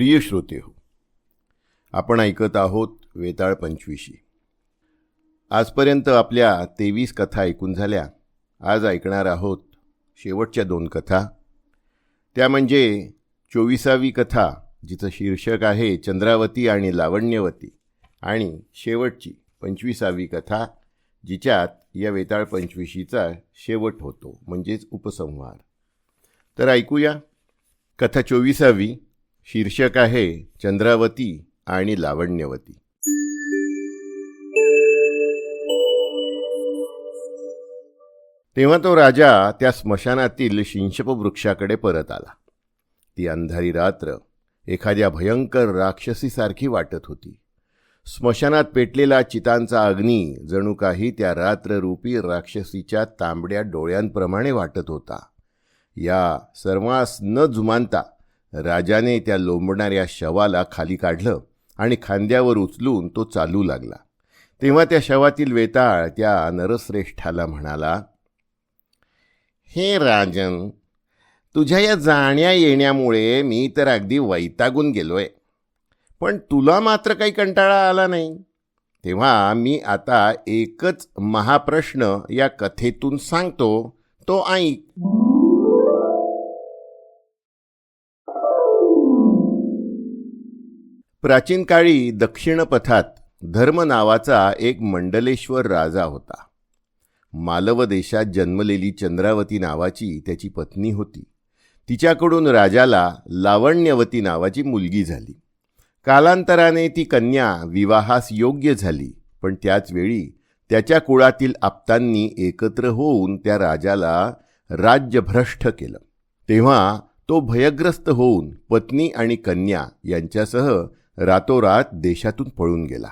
प्रिय श्रोते हो आपण ऐकत आहोत वेताळ पंचवीशी. आजपर्यंत आपल्या तेवीस कथा ऐकून झाल्या. आज ऐकणार आहोत शेवटच्या दोन कथा. त्या म्हणजे चोवीसावी कथा जिचं शीर्षक आहे चंद्रावती आणि लावण्यवती. आणि शेवटची पंचवीसावी कथा जिच्यात या वेताळ पंचवीशीचा शेवट होतो म्हणजेच उपसंहार. तर ऐकूया. कथा चोवीसावी. शीर्षक आहे चंद्रावती आणि लावण्यवती. तेव्हा तो राजा त्या स्मशानातील शिंशप वृक्षाकडे परत आला. ती अंधारी रात्र एखाद्या भयंकर राक्षसीसारखी वाटत होती. स्मशानात पेटलेला चितांचा अग्नी जणू काही त्या रात्ररूपी राक्षसीच्या तांबड्या डोळ्यांप्रमाणे वाटत होता. या सर्वांस न जुमानता राजाने त्या लोंबणाऱ्या शवाला खाली काढलं आणि खांद्यावर उचलून तो चालू लागला. तेव्हा त्या शवातील वेताळ त्या नरश्रेष्ठाला म्हणाला हे राजन तुझ्या या जाण्या येण्यामुळे मी तर अगदी वैतागून गेलोय पण तुला मात्र काही कंटाळा आला नाही. तेव्हा मी आता एकच महाप्रश्न या कथेतून सांगतो तो ऐक. प्राचीन काळी दक्षिण पथात धर्म नावाचा एक मंडलेश्वर राजा होता. मालव देशात जन्मलेली चंद्रावती नावाची त्याची पत्नी होती. तिच्याकडून राजाला लावण्यवती नावाची मुलगी झाली. कालांतराने ती कन्या विवाहास योग्य झाली पण त्याचवेळी त्याच्या कुळातील आप्तांनी एकत्र होऊन त्या राजाला राज्यभ्रष्ट केलं. तेव्हा तो भयग्रस्त होऊन पत्नी आणि कन्या यांच्यासह रातोरात देशातून पळून गेला.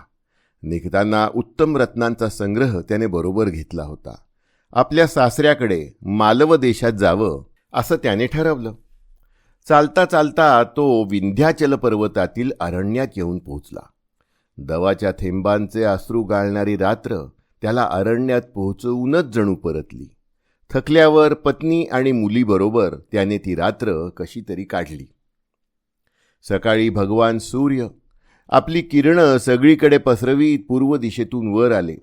निघताना उत्तम रत्नांचा संग्रह त्याने बरोबर घेतला होता. आपल्या सासऱ्याकडे मालव देशात जावं असं त्याने ठरवलं. चालता चालता तो विंध्याचल पर्वतातील अरण्यात येऊन पोहोचला. दवाच्या थेंबांचे आश्रू गाळणारी रात्र त्याला अरण्यात पोहोचवूनच जणू परतली. थकल्यावर पत्नी आणि मुलीबरोबर त्याने ती रात्र कशी तरी काढली. सकाळी भगवान सूर्य आपली किरणं सगळीकडे पसरवीत पूर्व दिशेतून वर आले.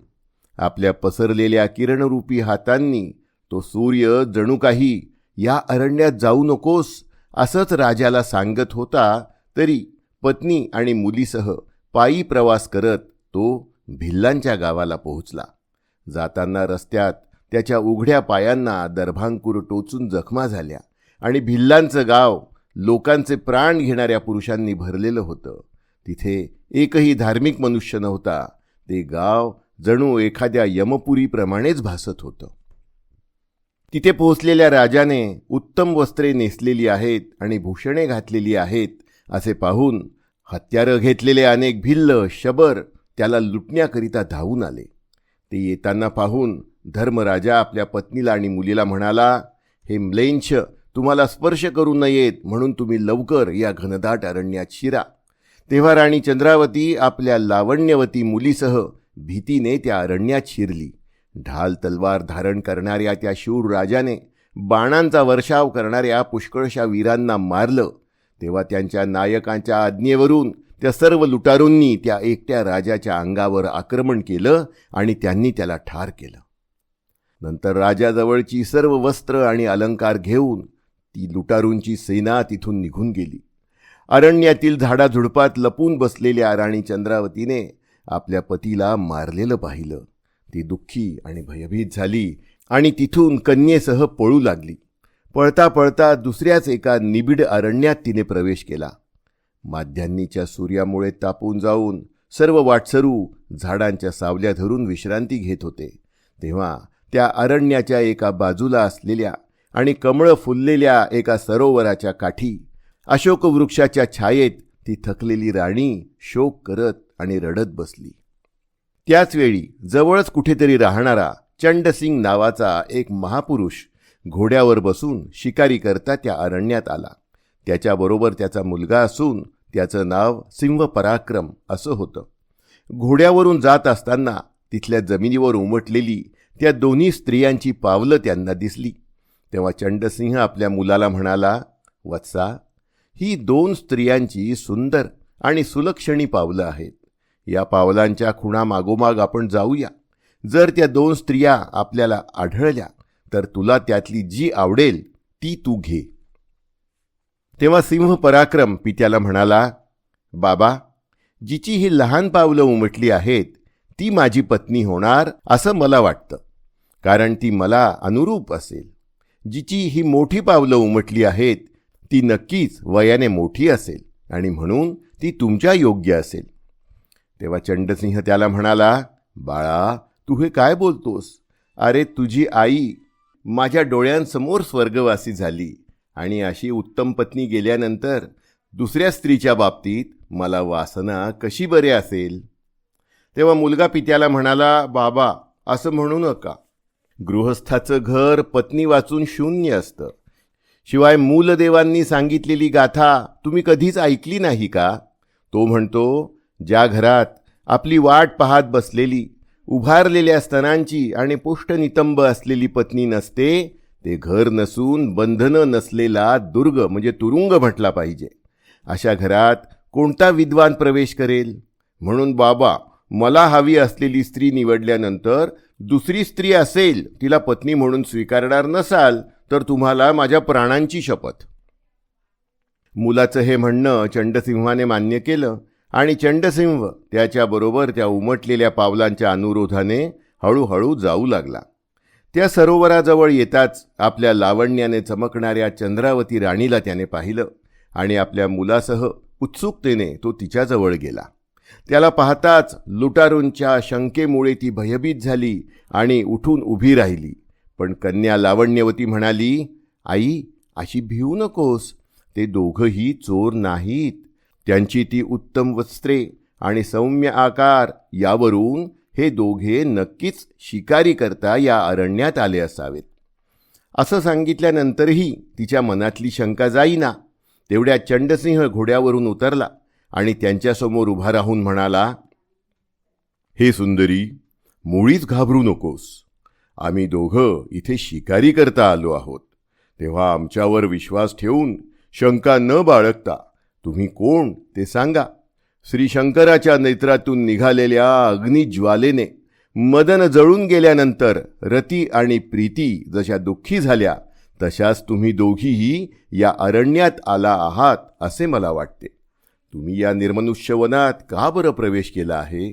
आपल्या पसरलेल्या किरणरूपी हातांनी तो सूर्य जणू काही या अरण्यात जाऊ नकोस असंच राजाला सांगत होता तरी पत्नी आणि मुलीसह पायी प्रवास करत तो भिल्लांच्या गावाला पोहोचला. जाताना रस्त्यात त्याच्या उघड्या पायांना दर्भांकूर टोचून जखमा झाल्या आणि भिल्लांचं गाव लोकांचे प्राण घेणाऱ्या पुरुषांनी भरलेलं होतं. तिथे एकही धार्मिक मनुष्य नव्हता. ते गाव जणू एखाद्या यमपुरीप्रमाणेच भासत होतं. तिथे पोहोचलेल्या राजाने उत्तम वस्त्रे नेसलेली आहेत आणि भूषणे घातलेली आहेत असे पाहून हत्यारं घेतलेले अनेक भिल्ल शबर त्याला लुटण्याकरिता धावून आले. ते येताना पाहून धर्मराजा आपल्या पत्नीला आणि मुलीला म्हणाला हे म्लेंछ तुम्हाला स्पर्श करू नयेत म्हणून तुम्ही लवकर या घनदाट अरण्यात शिरा. तेव्हा राणी चंद्रावती आपल्या लावण्यवती मुलीसह भीतीने त्या अरण्यात शिरली. ढाल तलवार धारण करणाऱ्या त्या शूर राजाने बाणांचा वर्षाव करणाऱ्या पुष्कळशा वीरांना मारलं. तेव्हा त्यांच्या नायकांच्या आज्ञेवरून त्या सर्व लुटारूंनी त्या एकट्या राजाच्या अंगावर आक्रमण केलं आणि त्यांनी त्याला ठार केलं. नंतर राजाजवळची सर्व वस्त्र आणि अलंकार घेऊन ती लुटारूंची सेना तिथून निघून गेली. अरण्यातील झाडाझुडपात लपून बसलेल्या राणी चंद्रावतीने आपल्या पतीला मारलेलं पाहिलं. ती दुःखी आणि भयभीत झाली आणि तिथून कन्येसह पळू लागली. पळता पळता दुसऱ्याच एका निबिड अरण्यात तिने प्रवेश केला. माध्यान्नीच्या सूर्यामुळे तापून जाऊन सर्व वाटसरू झाडांच्या सावल्या धरून विश्रांती घेत होते. तेव्हा त्या अरण्याच्या एका बाजूला असलेल्या आणि कमळं फुललेल्या एका सरोवराच्या काठी अशोक वृक्षाच्या छायेत ती थकलेली राणी शोक करत आणि रडत बसली. त्याचवेळी जवळच कुठेतरी राहणारा चंडसिंग नावाचा एक महापुरुष घोड्यावर बसून शिकारी करता त्या अरण्यात आला. त्याच्याबरोबर त्याचा मुलगा असून त्याचं नाव सिंह पराक्रम असं होतं. घोड्यावरून जात असताना तिथल्या जमिनीवर उमटलेली त्या दोन्ही स्त्रियांची पावलं त्यांना दिसली. तेव्हा चंडसिंह आपल्या मुलाला म्हणाला वत्सा ही दोन स्त्रियांची सुंदर आणि सुलक्षणी पावलं आहेत. या पावलांच्या खुणा मागोमाग आपण जाऊया. जर त्या दोन स्त्रिया आपल्याला आढळल्या तर तुला त्यातली जी आवडेल ती तू घे. तेव्हा सिंह पराक्रम पित्याला म्हणाला बाबा जिची ही लहान पावलं उमटली आहेत ती माझी पत्नी होणार असं मला वाटतं. कारण ती मला अनुरूप असेल. जिची ही मोठी पावलं उमटली आहेत ती नक्कीच वयाने मोठी असेल आणि म्हणून ती तुमच्या योग्य असेल. तेव्हा चंडसिंह त्याला म्हणाला बाळा तू हे काय बोलतोस? अरे तुझी आई माझ्या डोळ्यांसमोर स्वर्गवासी झाली आणि अशी उत्तम पत्नी गेल्यानंतर दुसऱ्या स्त्रीच्या बाबतीत मला वासना कशी बरे असेल? तेव्हा मुलगा पित्याला म्हणाला बाबा असं म्हणू नका. गृहस्थाचं घर पत्नी वाचून शून्य असतं. शिवाय मूलदेवांनी सांगितलेली गाथा तुम्ही कधीच ऐकली नाही का? तो म्हणतो ज्या घरात आपली वाट पाहत बसलेली उभारलेल्या स्तनांची आणि पुष्टनितंब असलेली पत्नी नसते ते घर नसून बंधनं नसलेला दुर्ग म्हणजे तुरुंग म्हटला पाहिजे. अशा घरात कोणता विद्वान प्रवेश करेल? म्हणून बाबा मला हवी असलेली स्त्री निवडल्यानंतर दुसरी स्त्री असेल तिला पत्नी म्हणून स्वीकारणार नसाल तर तुम्हाला माझ्या प्राणांची शपथ. मुलाचं हे म्हणणं चंडसिंहाने मान्य केलं आणि चंडसिंह त्याच्याबरोबर त्या उमटलेल्या पावलांच्या अनुरोधाने हळूहळू जाऊ लागला. त्या सरोवराजवळ येताच आपल्या लावण्याने चमकणाऱ्या चंद्रावती राणीला त्याने पाहिलं आणि आपल्या मुलासह उत्सुकतेने तो तिच्याजवळ गेला. त्याला पाहताच लुटारूंच्या शंकेमुळे ती भयभीत झाली आणि उठून उभी राहिली. पण कन्या लावण्यवती म्हणाली आई अशी भिवू नकोस. ते दोघंही चोर नाहीत. त्यांची ती उत्तम वस्त्रे आणि सौम्य आकार यावरून हे दोघे नक्कीच शिकारी करता या अरण्यात आले असावेत. असं सांगितल्यानंतरही तिच्या मनातली शंका जाईना. तेवढ्या चंडसिंह घोड्यावरून उतरला. आणि त्यांच्यासमोर उभा राहून म्हणाला हे सुंदरी मुळीच घाबरू नकोस. आम्ही दोघं इथे शिकारी करता आलो आहोत. तेव्हा आमच्यावर विश्वास ठेवून शंका न बाळगता तुम्ही कोण ते सांगा. श्री शंकराच्या नेत्रातून निघालेल्या अग्निज्वालेने मदन जळून गेल्यानंतर रती आणि प्रीती जशा दुःखी झाल्या तशाच तुम्ही दोघीही या अरण्यात आला आहात असे मला वाटते. तुम्ही या निर्मनुष्यवनात का बरं प्रवेश केला आहे?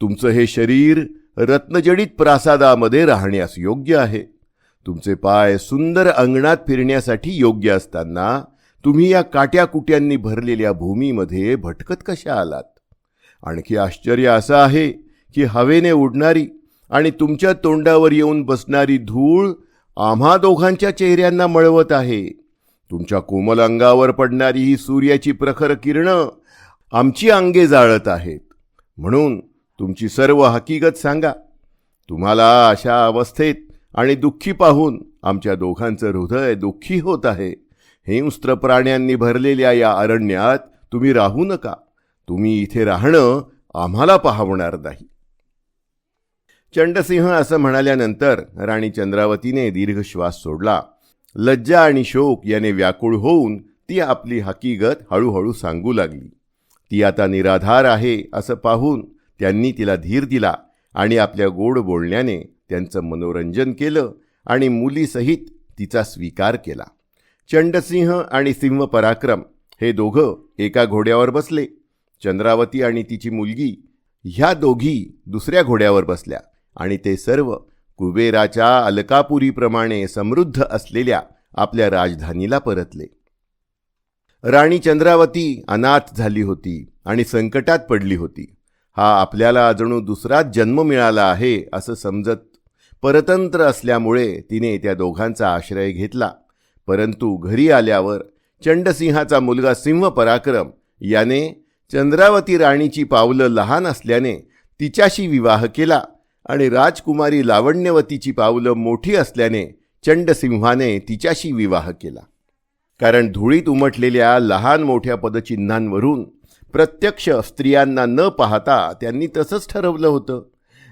तुमचं हे शरीर रत्नजडित प्रासादामध्ये राहण्यास योग्य आहे. तुमचे पाय सुंदर अंगणात फिरण्यासाठी योग्य असताना तुम्ही या काट्याकुट्यांनी भरलेल्या भूमीमध्ये भटकत कशा आलात? आणखी आश्चर्य असं आहे की हवेने उडणारी आणि तुमच्या तोंडावर येऊन बसणारी धूळ आम्हा दोघांच्या चेहऱ्यांना मळवत आहे. तुमच्या कोमल अंगावर पडणारी ही सूर्याची प्रखर किरणं आमची अंगे जाळत आहेत. म्हणून तुमची सर्व हकीकत सांगा. तुम्हाला अशा अवस्थेत आणि दुःखी पाहून आमच्या दोघांचं हृदय दुःखी होत आहे. हिंस्त्र प्राण्यांनी भरलेल्या या अरण्यात तुम्ही राहू नका. तुम्ही इथे राहणं आम्हाला पाहवणार नाही. चंडसिंह असं म्हणाल्यानंतर राणी चंद्रावतीने दीर्घ श्वास सोडला. लज्जा आणि शोक याने व्याकुळ होऊन ती आपली हकीकत हळूहळू सांगू लागली. ती आता निराधार आहे असं पाहून त्यांनी तिला धीर दिला आणि आपल्या गोड बोलण्याने त्यांचं मनोरंजन केलं आणि मुलीसहित तिचा स्वीकार केला. चंडसिंह आणि सिंह पराक्रम हे दोघं एका घोड्यावर बसले. चंद्रावती आणि तिची मुलगी ह्या दोघी दुसऱ्या घोड्यावर बसल्या आणि ते सर्व कुबेराच्या अलकापुरीप्रमाणे समृद्ध असलेल्या आपल्या राजधानीला परतले. राणी चंद्रावती अनाथ झाली होती आणि संकटात पडली होती. हा आपल्याला जणू दुसराच जन्म मिळाला आहे असं समजत परतंत्र असल्यामुळे तिने त्या दोघांचा आश्रय घेतला. परंतु घरी आल्यावर चंडसिंहाचा मुलगा सिंह पराक्रम याने चंद्रावती राणीची पावलं लहान असल्याने तिच्याशी विवाह केला आणि राजकुमारी लावण्यवतीची पावलं मोठी असल्याने चंडसिंहाने तिच्याशी विवाह केला. कारण धुळीत उमटलेल्या लहान मोठ्या पदचिन्हांवरून प्रत्यक्ष स्त्रियांना न पाहता त्यांनी तसंच ठरवलं होतं.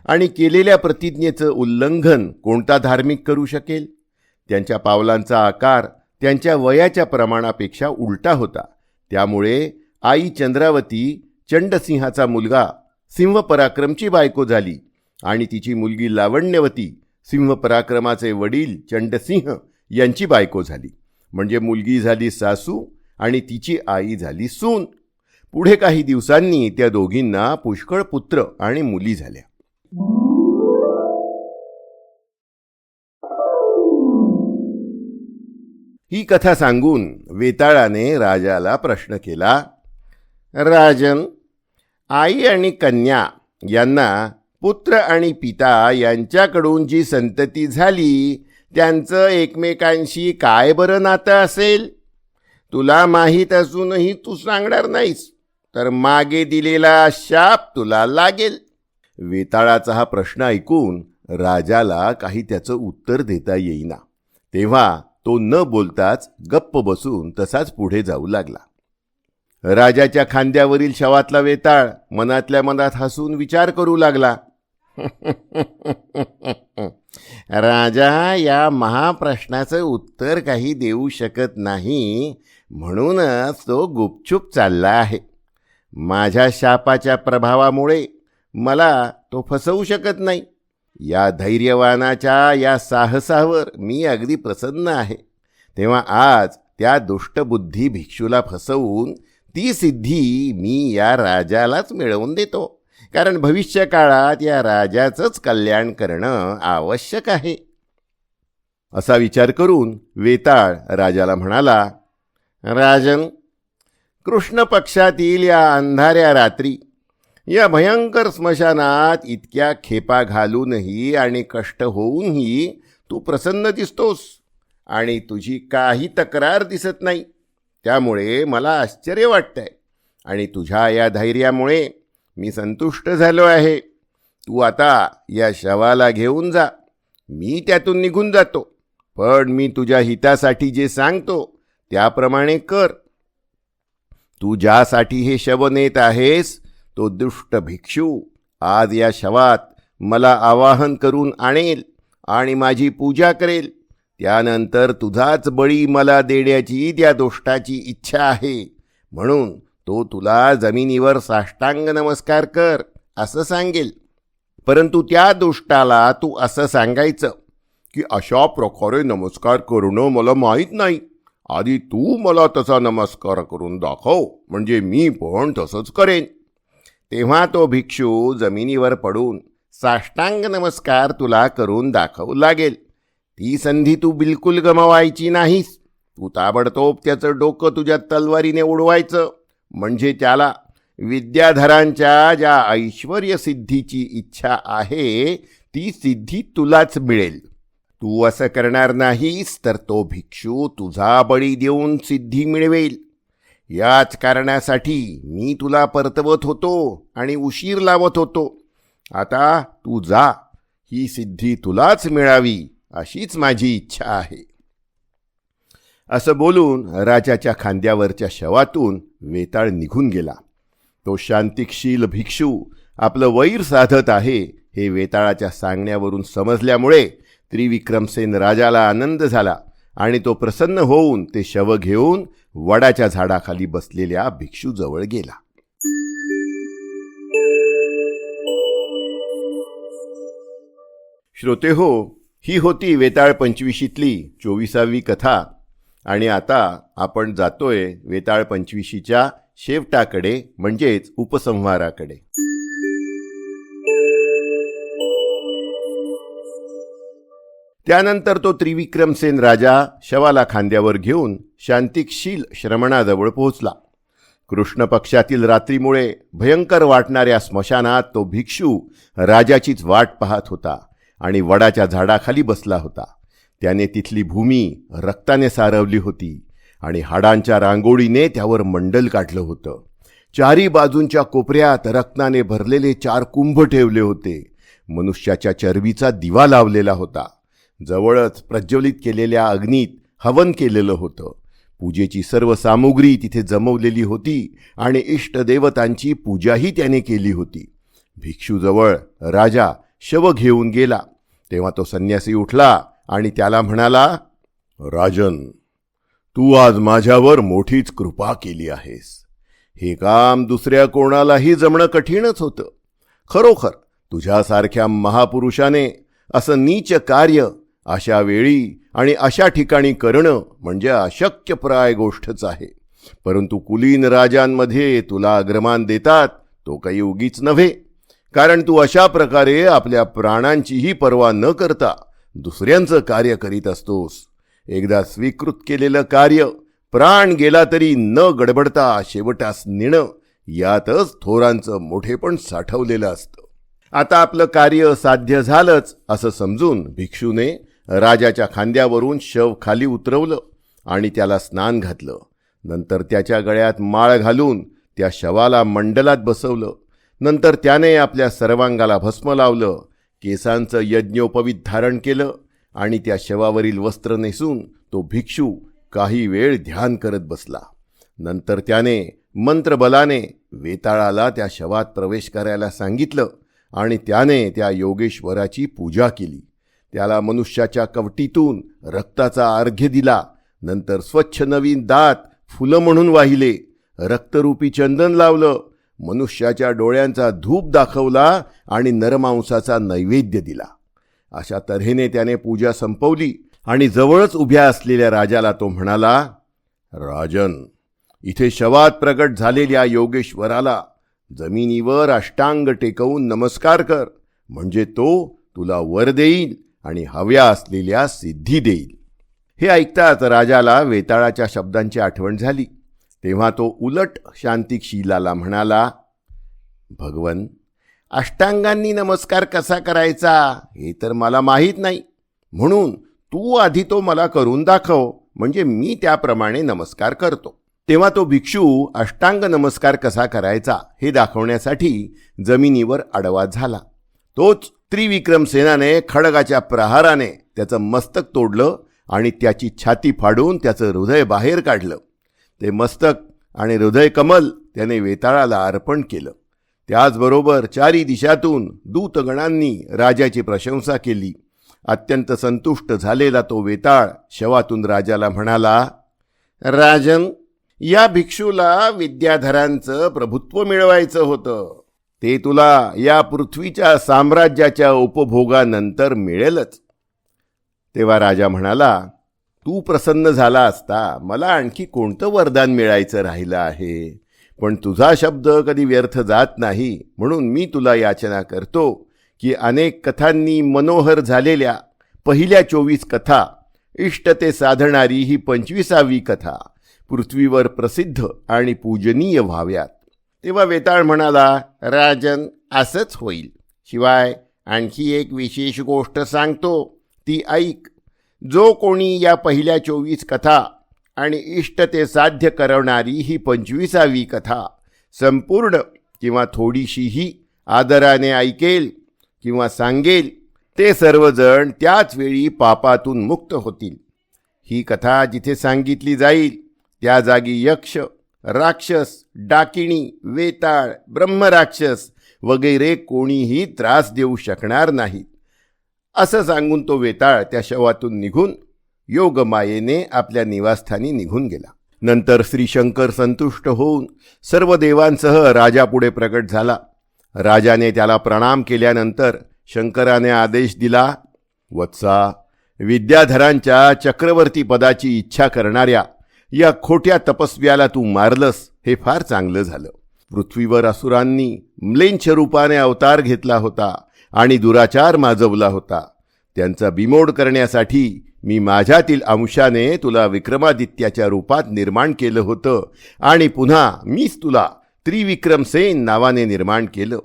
आणि केलेल्या प्रतिज्ञेचं उल्लंघन कोणता धार्मिक करू शकेल? त्यांच्या पावलांचा आकार त्यांच्या वयाच्या प्रमाणापेक्षा उलटा होता. त्यामुळे आई चंद्रावती चंडसिंहाचा मुलगा सिंहपराक्रमची बायको झाली. आणि तिची मुलगी लावण्यवती सिंहपराक्रमाचे वडील चंडसिंह यांची बायको झाली. म्हणजे मुलगी झाली सासू आणि तिची आई झाली सून. पुढे काही दिवसांनी त्या दोघींना पुष्कळ पुत्र आणि मुली झाल्या. ही कथा सांगून वेताळाने राजाला प्रश्न केला राजन आई आणि कन्या यांना पुत्र आणि पिता यांच्याकडून जी संतती झाली त्यांचं एकमेकांशी काय बरं नातं असेल? तुला माहीत असूनही तू सांगणार नाहीस तर मागे दिलेला शाप तुला लागेल. वेताळाचा हा प्रश्न ऐकून राजाला काही त्याचं उत्तर देता येईना. तेव्हा तो न बोलताच गप्प बसून तसाच पुढे जाऊ लागला. राजाच्या खांद्यावरील शवातला वेताळ मनातल्या मनात हसून विचार करू लागला. राजा या महाप्रश्नाचं उत्तर काही देऊ शकत नाही म्हणूनच तो गुपचूप चालला आहे. माझ्या शापाच्या प्रभावामुळे मला तो फसवू शकत नाही. या धैर्यवानाच्या या साहसावर मी अगदी प्रसन्न आहे. तेव्हा आज त्या दुष्टबुद्धी भिक्षूला फसवून ती सिद्धी मी या राजालाच मिळवून देतो. कारण भविष्य काळात या राजाचंच कल्याण करणं आवश्यक आहे. असा विचार करून वेताळ राजाला म्हणाला राजन कृष्ण पक्षातील या अंधाऱ्या रात्री या भयंकर स्मशानात इतक्या खेपा घालूनही आणि कष्ट होऊनही तू प्रसन्न दिसतोस आणि तुझी काही तक्रार दिसत नाही. त्यामुळे मला आश्चर्य वाटतंय आणि तुझ्या या धैर्यामुळे मी संतुष्ट झालो आहे. तू आता या शवाला घेऊन जा. मी त्यातून निघून जातो. पण मी तुझ्या हितासाठी जे सांगतो त्याप्रमाणे कर. तू ज्यासाठी हे शव नेत आहेस तो दुष्ट भिक्षू. आज या शवात मला आवाहन करून आणेल आणि माझी पूजा करेल. त्यानंतर तुझाच बळी मला देण्याची त्या दुष्टाची इच्छा आहे. म्हणून तो तुला जमिनीवर साष्टांग नमस्कार कर असं सांगेल. परंतु त्या दुष्टाला तू असं सांगायचं की अशा प्रकारे नमस्कार करणं मला माहीत नाही. आधी तू मला तसा नमस्कार करून दाखव म्हणजे मी पण तसंच करेन. तेव्हा तो भिक्षू जमिनीवर पडून साष्टांग नमस्कार तुला करून दाखवू लागेल. ती संधी तू बिलकुल गमावायची नाहीस. तू ताबडतोब त्याचं डोकं तुझ्या तलवारीने उडवायचं. म्हणजे त्याला विद्याधरांच्या ज्या ऐश्वर्यसिद्धीची इच्छा आहे ती सिद्धी तुलाच मिळेल. तू असं करणार नाहीस तर तो भिक्षू तुझा बळी देऊन सिद्धी मिळवेल. याच कारणासाठी मी तुला परतवत होतो आणि उशीर लावत होतो. आता तू जा ही सिद्धी तुलाच मिळावी अशीच माझी इच्छा आहे. असं बोलून राजाच्या खांद्यावरच्या शवातून वेताळ निघून गेला. तो शांतिकशील भिक्षू आपलं वैर साधत आहे हे वेताळाच्या सांगण्यावरून समजल्यामुळे त्रिविक्रमसेन राजाला आनंद झाला आणि तो प्रसन्न होऊन ते शव घेऊन वडाच्या झाडाखाली बसलेल्या भिक्षूजवळ गेला. श्रोते हो ही होती वेताळ पंचवीशीतली चोवीसावी कथा. आणि आता आपण जातोय वेताळ पंचवीशीच्या शेवटाकडे म्हणजेच उपसंहाराकडे. त्यानंतर तो त्रिविक्रमसेन राजा शवाला खांद्यावर घेऊन शांतिकशील श्रमणाजवळ पोहोचला. कृष्ण पक्षातील रात्रीमुळे भयंकर वाटणाऱ्या स्मशानात तो भिक्षू राजाचीच वाट पाहत होता आणि वडाच्या झाडाखाली बसला होता. त्याने तिथली भूमी रक्ताने सारवली होती आणि हाडांच्या रांगोळीने त्यावर मंडल काढलं होतं. चारी बाजूंच्या कोपऱ्यात रक्ताने भरलेले चार कुंभ ठेवले होते. मनुष्याच्या चरबीचा दिवा लावलेला होता. जवळच प्रज्वलित केलेल्या अग्नीत हवन केलेलं होतं. पूजेची सर्व सामुग्री तिथे जमवलेली होती आणि इष्टदेवतांची पूजाही त्याने केली होती. भिक्षूजवळ राजा शव घेऊन गेला. तेव्हा तो संन्यासी उठला आणि त्याला म्हणाला राजन तू आज माझ्यावर मोठीच कृपा केली आहेस. हे काम दुसऱ्या कोणालाही जमणं कठीणच होतं. खरोखर तुझ्यासारख्या महापुरुषाने असं नीच कार्य अशा वेळी आणि अशा ठिकाणी करणं म्हणजे अशक्यप्राय गोष्टच आहे. परंतु कुलीन राजांमध्ये तुला अग्रमान देतात तो काही उगीच नव्हे. कारण तू अशा प्रकारे आपल्या प्राणांचीही पर्वा न करता दुसऱ्यांचं कार्य करीत असतोस. एकदा स्वीकृत केलेलं कार्य प्राण गेला तरी न गडबडता शेवटास नेणं यातच थोरांचं मोठेपण साठवलेलं असतं. आता आपलं कार्य साध्य झालंच असं समजून भिक्षूने राजाच्या खांद्यावरून शव खाली उतरवलं आणि त्याला स्नान घातलं. नंतर त्याच्या गळ्यात माळ घालून त्या शवाला मंडलात बसवलं. नंतर त्याने आपल्या सर्वांगाला भस्म लावलं. केसांचं यज्ञोपवीत धारण केलं आणि त्या शवावरील वस्त्र नेसून तो भिक्षू काही वेळ ध्यान करत बसला. नंतर त्याने मंत्रबलाने वेताळाला त्या शवात प्रवेश करायला सांगितलं आणि त्याने त्या योगेश्वराची पूजा केली. त्याला मनुष्याच्या कवटीतून रक्ताचा अर्घ्य दिला. नंतर स्वच्छ नवीन दात फुलं म्हणून वाहिले. रक्तरूपी चंदन लावलं. मनुष्याच्या डोळ्यांचा धूप दाखवला आणि नरमांसाचा नैवेद्य दिला. अशा तऱ्हेने त्याने पूजा संपवली आणि जवळच उभ्या असलेल्या राजाला तो म्हणाला राजन इथे शवात प्रगट झालेल्या योगेश्वराला जमिनीवर अष्टांग टेकवून नमस्कार कर म्हणजे तो तुला वर देईल आणि हव्या असलेल्या सिद्धी देईल. हे ऐकताच राजाला वेताळाच्या शब्दांची आठवण झाली. तेव्हा तो उलट शांतिक्षीलाला म्हणाला भगवन अष्टांगांनी नमस्कार कसा करायचा हे तर मला माहीत नाही. म्हणून तू आधी तो मला करून दाखव म्हणजे मी त्याप्रमाणे नमस्कार करतो. तेव्हा तो भिक्षू अष्टांग नमस्कार कसा करायचा हे दाखवण्यासाठी जमिनीवर आडवा झाला. तोच त्रिविक्रम सेनाने खडगाच्या प्रहाराने त्याचं मस्तक तोडलं आणि त्याची छाती फाडून त्याचं हृदय बाहेर काढलं. ते मस्तक आणि हृदय कमल त्याने वेताळाला अर्पण केलं. त्याचबरोबर चारी दिशातून दूतगणांनी राजाची प्रशंसा केली. अत्यंत संतुष्ट झालेला तो वेताळ शवातून राजाला म्हणाला राजन या भिक्षूला विद्याधरांचं प्रभुत्व मिळवायचं होतं. ते तुला या पृथ्वीच्या साम्राज्याच्या उपभोगानंतर मिळेलच. तेव्हा राजा म्हणाला तू प्रसन्न झाला असता मला आणखी कोणतं वरदान मिळायचं राहिलं आहे? पण तुझा शब्द कधी व्यर्थ जात नाही म्हणून मी तुला याचना करतो की अनेक कथांनी मनोहर झालेल्या पहिल्या चोवीस कथा इष्टते साधणारी ही पंचवीसावी कथा पृथ्वीवर प्रसिद्ध आणि पूजनीय व्हाव्यात. तेव्हा वेताळ म्हणाला राजन असंच होईल. शिवाय आणखी एक विशेष गोष्ट सांगतो. ती ऐक. जो कोणी या पहिल्या चोवीस कथा आणि इष्ट ते साध्य करवणारी ही पंचवीसावी कथा संपूर्ण किंवा थोडीशीही आदराने ऐकेल किंवा सांगेल ते सर्वजण त्याच वेळी पापातून मुक्त होतील. ही कथा जिथे सांगितली जाईल त्या जागी यक्ष राक्षस डाकिणी वेताळ ब्रह्मराक्षस वगैरे कोणीही त्रास देऊ शकणार नाहीत. असं सांगून तो वेताळ त्या शवातून निघून योगमायेने आपल्या निवासस्थानी निघून गेला. नंतर श्री शंकर संतुष्ट होऊन सर्व देवांसह राजापुढे प्रकट झाला. राजाने त्याला प्रणाम केल्यानंतर शंकराने आदेश दिला वत्सा विद्याधरांच्या चक्रवर्ती पदाची इच्छा करणाऱ्या या खोट्या तपस्व्याला तू मारलंस हे फार चांगलं झालं. पृथ्वीवर असुरांनी म्लेंछ रूपाने अवतार घेतला होता. आणि दुराचार माजवला होता. त्यांचा बिमोड करण्यासाठी मी माझ्यातील अंशाने तुला विक्रमादित्याच्या रूपात निर्माण केलं होतं आणि पुन्हा मीच तुला त्रिविक्रमसेन नावाने निर्माण केलं.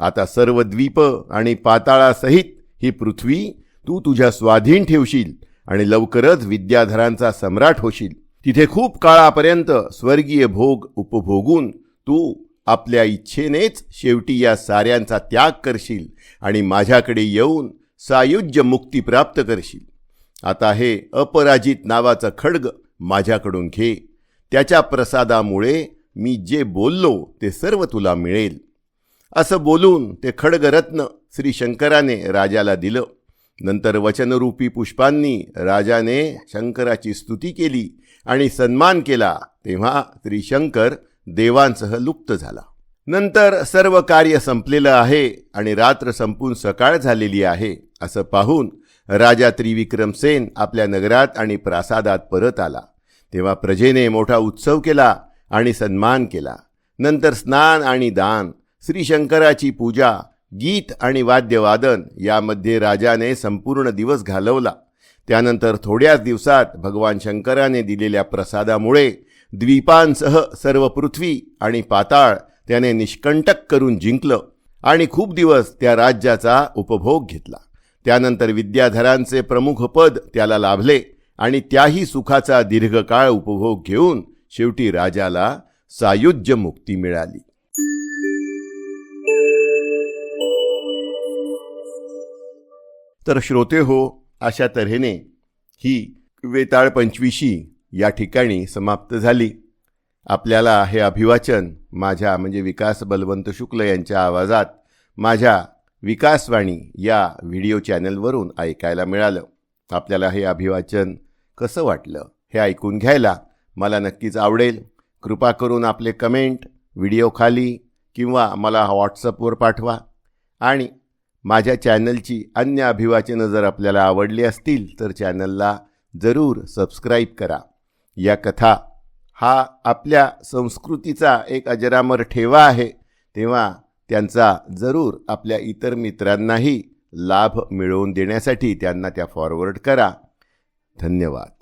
आता सर्व द्वीप आणि पाताळासहित ही पृथ्वी तू तुझ्या स्वाधीन ठेवशील आणि लवकरच विद्याधरांचा सम्राट होशील. तिथे खूप काळापर्यंत स्वर्गीय भोग उपभोगून तू आपल्या इच्छेनेच शेवटी या साऱ्यांचा त्याग करशील आणि माझ्याकडे येऊन सायुज्य मुक्ती प्राप्त करशील. आता हे अपराजित नावाचं खड्ग माझ्याकडून घे. त्याच्या प्रसादामुळे मी जे बोललो ते सर्व तुला मिळेल. असं बोलून ते खड्गरत्न श्री शंकराने राजाला दिलं. नंतर वचनरूपी पुष्पांनी राजाने शंकराची स्तुती केली आणि सन्मान केला. तेव्हा श्रीशंकर देवांसह लुप्त झाला. नंतर सर्व कार्य संपलेलं आहे आणि रात्र संपून सकाळ झालेली आहे असं पाहून राजा त्रिविक्रमसेन आपल्या नगरात आणि प्रासादात परत आला. तेव्हा प्रजेने मोठा उत्सव केला आणि सन्मान केला. नंतर स्नान आणि दान श्रीशंकराची पूजा गीत आणि वाद्यवादन यामध्ये राजाने संपूर्ण दिवस घालवला. त्यानंतर थोड्याच दिवसात भगवान शंकराने दिलेल्या प्रसादामुळे द्वीपांसह सर्व पृथ्वी आणि पाताळ त्याने निष्कंटक करून जिंकलं आणि खूप दिवस त्या राज्याचा उपभोग घेतला. त्यानंतर विद्याधरांचे प्रमुख पद त्याला लाभले आणि त्याही सुखाचा दीर्घकाळ उपभोग घेऊन शेवटी राजाला सायुज्य मुक्ती मिळाली. तर श्रोते हो अशा तऱ्हेने ही वेताळ पंचवीशी या ठिकाणी समाप्त झाली. आपल्याला हे अभिवाचन माझ्या म्हणजे विकास बलवंत शुक्ल यांच्या आवाजात माझ्या विकासवाणी या व्हिडिओ चॅनलवरून ऐकायला मिळालं. आपल्याला हे अभिवाचन कसं वाटलं हे ऐकून घ्यायला मला नक्कीच आवडेल. कृपा करून आपले कमेंट व्हिडिओ खाली किंवा मला व्हॉट्सअपवर पाठवा. आणि माझ्या चॅनलची अन्य अभिवाचनं जर आपल्याला आवडली असतील तर चॅनलला जरूर सबस्क्राईब करा. या कथा हा आपल्या संस्कृतीचा एक अजरामर ठेवा आहे तेव्हा त्यांचा जरूर आपल्या इतर मित्रांनाही लाभ मिळवून देण्यासाठी त्यांना त्या फॉरवर्ड करा. धन्यवाद.